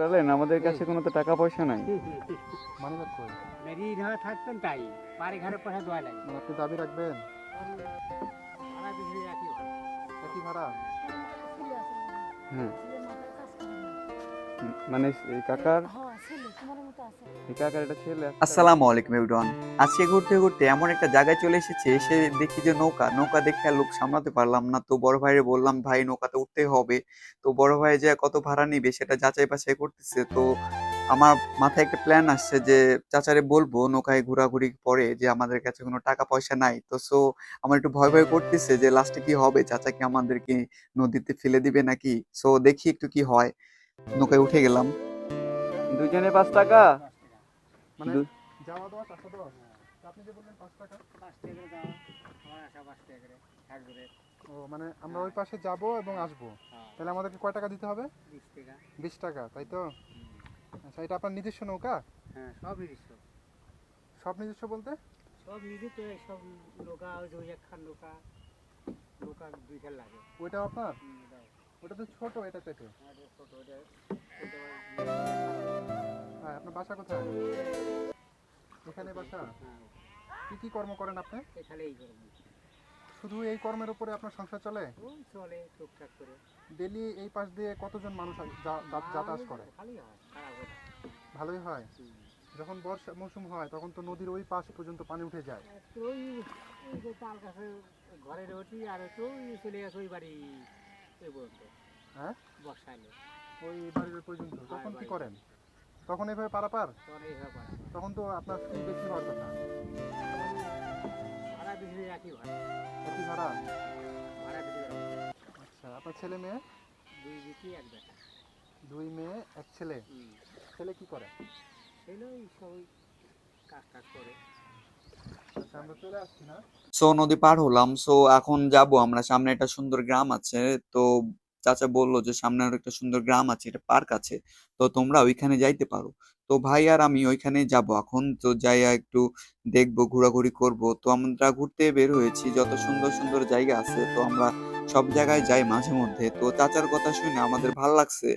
ঘুরালেন আমাদের কাছে কোনো তো টাকা পয়সা নাই। মানে কত কই? ঋণ হয়ে থাকতেন তাই বাড়ি ঘরে পয়সা দেওয়া লাগে মানে আপনি দাবি রাখবেন। একই ভাড়া? হ্যাঁ। মানে এই কাকার? আসসালামু আলাইকুম এভরিওয়ান আজকে ঘুরতে ঘুরতে এমন একটা জায়গায় চলে এসেছে এসে দেখি যে নৌকা। নৌকা দেখে আর লোক সামলাতে পারলাম না। তো বড় বললাম, ভাই, নৌকাতে উঠতে হবে। তো বড় ভাই যে কত ভাড়া নিবে সেটা যাচাই বাছাই করতেছে। তো আমার মাথায় একটা প্ল্যান আসছে যে চাচারে বলব, নৌকায় ঘোরাঘুরি পরে যে আমাদের কাছে কোনো টাকা পয়সা নাই। তো সো আমার একটু ভয় ভয় করতেছে যে লাস্টে কি হবে? চাচা কি আমাদেরকে নদীতে ফেলে দিবে নাকি? সো দেখি একটু কি হয়। নৌকায় উঠে গেলাম। দুজনে পাঁচ টাকা? মানে যাওয়া দশ আসা দশ আপনি যে বললেন পাঁচ টাকা? পাঁচ টাকা করে আমার আসা পাঁচ টাকা করে ও মানে আমরা ওই পাশে যাব এবং আসব। হ্যাঁ। তাহলে আমাদেরকে কয় টাকা দিতে হবে? বিশ টাকা। তাই তো? আচ্ছা এটা আপনার নিজস্ব নৌকা? হ্যাঁ সব নিজস্ব। সব নিজস্ব বলতে? সব নিজে তো সব নৌকা ওই নৌকা নৌকা দুই খেল লাগে। ওইটা আপনার। ওটা তো ছোট এটা ওটা ওটা হ্যাঁ আপনার বাসা কোথায়? এখানে বাসা? হ্যাঁ কি কি কর্ম করেন আপনি? এখানে এই করব শুধু এই কর্মের উপরে আপনার সংসার চলে? চলে টুকটাক করে। ডেলি এই পাশ দিয়ে কতজন মানুষ যাতায়াত করে? ভালোই হয় হয় যখন বর্ষা মৌসুম হয় তখন তো নদীর ওই পাশ পর্যন্ত পানি উঠে যায়। ওই তাল গাছে ঘরে রুটি আর তো চলে গেছে ওই বাড়ি। পর্যন্ত। হ্যাঁ? বর্ষা এলে ওই বাড়ির পর্যন্ত? তখন কি করেন? তখন এইভাবে পারাপার? তখন তখন তো আপনার বেশি হওয়ার কথা ভাড়া বিক্রি রাখি ভাড়া। একই ভাড়া? ভাড়া আচ্ছা আপনার ছেলে মেয়ে? দুই বিক্রি এক বেটা। দুই মেয়ে এক ছেলে। ছেলে কি করে? ওই সব ওই কাজ টাজ করে আচ্ছা আমরা চলে আসছি না সো নদী পার হলাম। সো এখন যাব আমরা। সামনে একটা সুন্দর গ্রাম আছে। তো চাচা বলল যে, সামনে আরও একটা সুন্দর গ্রাম আছে এটা পার্ক আছে। তো তোমরা ওইখানে যাইতে পারো। তো ভাই আর আমি ওইখানে যাব এখন। তো যাইয়া একটু দেখব, ঘোরাঘুরি করব। তো আমরা ঘুরতে বের হয়েছি। যত সুন্দর সুন্দর জায়গা আছে, তো আমরা সব জায়গায় যাই মাঝে মধ্যে। তো চাচার কথা শুনে আমাদের ভালো লাগছে।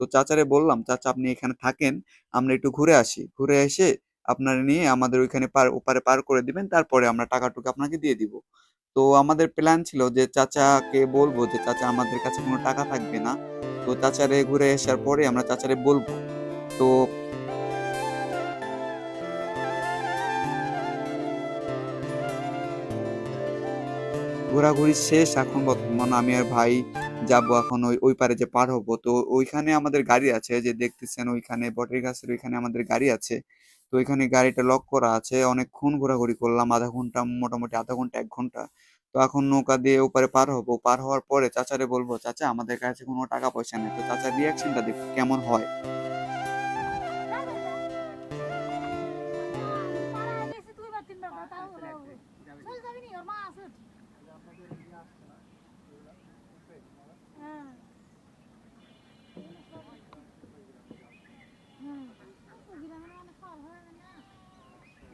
তো চাচারে বললাম, চাচা, আপনি এখানে থাকেন। আমরা একটু ঘুরে আসি। ঘুরে এসে আপনার নিয়ে আমাদের ওইখানে পার, ওপারে পার করে দিবেন, তারপরে আমরা টাকাটুকু আপনাকে দিয়ে দিব। তো আমাদের প্ল্যান ছিল যে চাচাকে বলব যে, চাচা, আমাদের কাছে কোনো টাকা থাকবে না। তো চাচারে ঘুরে আসার পরে আমরা চাচারে বলব। তো ঘোরাঘুরি শেষ, এখন বর্তমান আমি আর ভাই যাব এখন ওই ওই পারে যে পার হব। তো ওইখানে আমাদের গাড়ি আছে, যে দেখতেছেন ওইখানে বটের গাছের ওইখানে আমাদের গাড়ি আছে। তো এখানে গাড়িটা লক করা আছে। অনেকক্ষণ ঘোরাঘুরি করলাম, আধা ঘণ্টা, মোটামুটি আধা ঘণ্টা, এক ঘণ্টা। তো এখন নৌকা দিয়ে ওপারে পার হব। পার হওয়ার পরে চাচারে বলব, চাচা, আমাদের কাছে কোনো টাকা পয়সা নেই। তো চাচার রিয়াকশনটা দেখ কেমন হয়।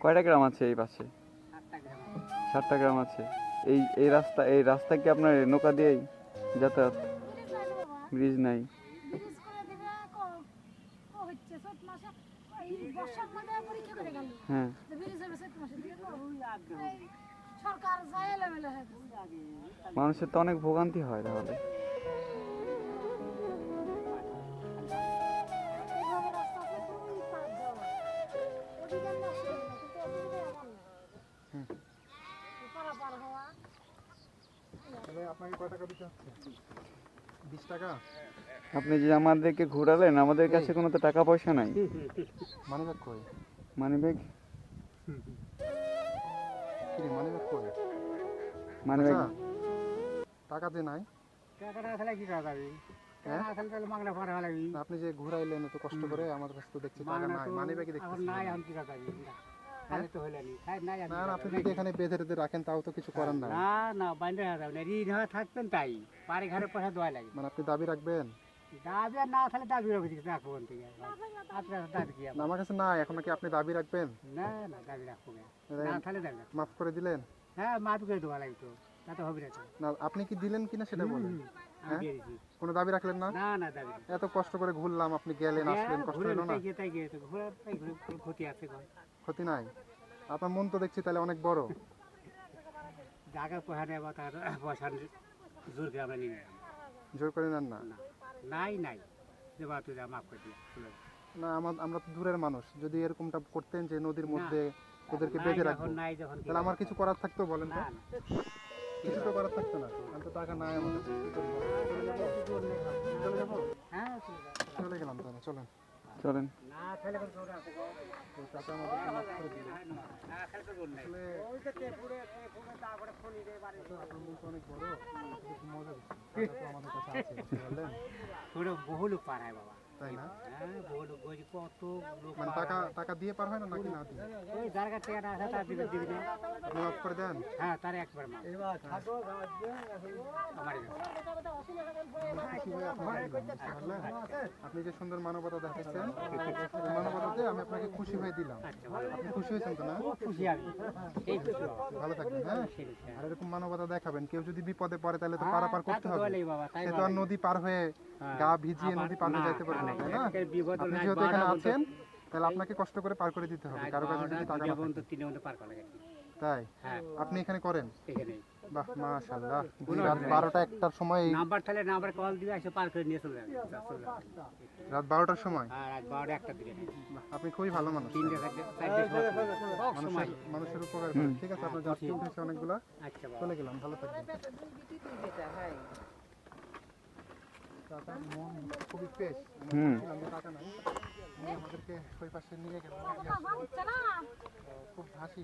কয়টা গ্রাম আছে এই পাশে? সাতটা গ্রাম আছে। এই এই রাস্তা এই রাস্তা কি আপনার নৌকা দিয়েই যাতায়াত? ব্রিজ নাই। রে বাবা ব্রিজ নাই ব্রিজ করে দিবে আপনাকে কয় টাকা দিতে হচ্ছে? বিশ টাকা? আপনি যে আমাদেরকে ঘোরালেন আমাদের কাছে কোনো তো টাকা পয়সা নাই। মানি ব্যাগ কই? মানি ব্যাগ কি মানি ব্যাগ কই? মানি ব্যাগ আচ্ছা, টাকা যে নাই। টাকা না থাকলে কি করা যাবে? টাকা না থাকলে তাহলে মাগনা পার হওয়া লাগবে। আপনি যে ঘুরাইলেন এত কষ্ট করে আমার কাছে তো দেখছি টাকা নাই। তো মানি ব্যাগে এখন নাই আমি কি করা যাবে? খালি তো হইলে নি। খাই নাই আমি না না আপনি যদি এখানে বেঁধে রেঁধে রাখেন তাও তো কিছু করার নাই। না না বাইরে যাবে না। ঋণ হয়ে থাকতেন তাই। বাড়ি ঘরে পয়সা দেওয়া লাগে। মানে আপনি দাবি রাখবেন? দাবি না থাকলে দাবি রাখব রাখব আপনার দাবি কি আমার? কাছে এখন কি আপনি দাবি রাখবেন? না না দাবি রাখব না। তাহলে দাবি মাফ করে দিলেন? হ্যাঁ করে দেওয়া লাগতো তা। তো হবে না আপনি কি দিলেন কিনা সেটা বলেন। হ্যাঁ? কোনো দাবি রাখলেন না? না না দাবি এত কষ্ট করে ঘুরলাম আপনি গেলেন আসলেন হ্যাঁ, কষ্ট হলো না? ক্ষতি আছে ক্ষতি নাই? আপনার মন তো দেখছি তাহলে অনেক বড়। জায়গা কোহা বা তার বসান জোর করে আমরা নিয়ে জোর করে নেন না? না নাই নাই। যে বা তুই মাফ করে দিয়ে না আমার- আমরা তো দূরের মানুষ। যদি এরকমটা করতেন যে নদীর মধ্যে ওদেরকে বেঁধে রাখব। তাহলে আমার কিছু করার থাকতো বলেন তো। কিছু তো করার থাকতো না আমি তো টাকা নাই আমাদের। চলে যাব হ্যাঁ চলে গেলাম তাহলে চলেন। চলেন। না তাহলে কোনো জোর আছে গো। তো চাচা আমাদেরকে মাফ করে দিল না, তাহলে তো জোর নাই। আসলে ওই যে টেপুরে, টেপুরে তারপরে ফোনি দিয়ে বাড়ি তো আপনার তো অনেক বড়। একটু মজা দিচ্ছি টাকা তো আমাদের কাছে আছে বুঝতে পুরো বহু লোক পাড়ায় বাবা। তাই না? হ্যাঁ মানে টাকা টাকা দিয়ে পার হয় না নাকি না দিয়ে? ওই যার টাকা আছে তার দিবে দিবি। না আপনি করে দেন? হ্যাঁ তার একবার মা। হয়ে আপনি যে সুন্দর মানবতা দেখাচ্ছেন এই মানবতাতে আমি আপনাকে খুশি হয়ে দিলাম। আচ্ছা ভালো আপনি খুশি হয়েছেন তো না? খুশি আমি। ভালো থাকবেন হ্যাঁ? আর এরকম মানবতা দেখাবেন কেউ যদি বিপদে পড়ে তাহলে তো পারাপার করতে হবে। সে তো আর নদী পার হয়ে গা ভিজিয়ে নদী পার হয়ে যেতে পারবে। আপনি যেহেতু এখানে আছেন তাহলে আপনাকে কষ্ট করে পার করে দিতে হবে। কারও কাছে যদি টাকা তাই? হ্যাঁ। আপনি এখানে করেন? বাহ মাশাআল্লাহ। রাত একটার সময় নাম্বার তাহলে নাম্বার কল দিবে এসে পার করে নিয়ে চলে যাবে। যা, চলে যাবে। রাত বারোটার সময়? একটা দিকে। আপনি খুবই ভালো মানুষ। তিনটে চারটে চারটে সময়। মানুষের মানুষের উপকার করেন ঠিক আছে আপনার যাত্রী উঠেছে অনেকগুলা। আচ্ছা চলে গেলাম ভালো থাকবেন। খুবই হুম। আমাদেরকে ওই পাশে নিয়ে খুব হাসি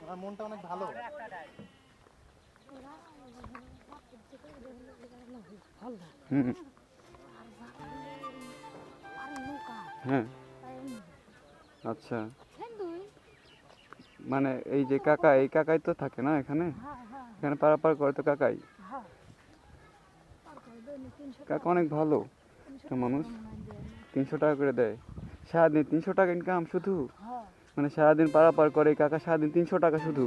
আমার মনটা অনেক ভালো। হ্যাঁ। আচ্ছা। মানে এই যে কাকা, এই কাকাই তো থাকে না এখানে? এখানে পারাপার করে তো কাকাই। কাকা অনেক ভালো, একটা মানুষ। তিনশো টাকা করে দেয়। সারাদিন তিনশো টাকা ইনকাম শুধু? মানে সারাদিন পারাপার করে, কাকা সারাদিন তিনশো টাকা শুধু?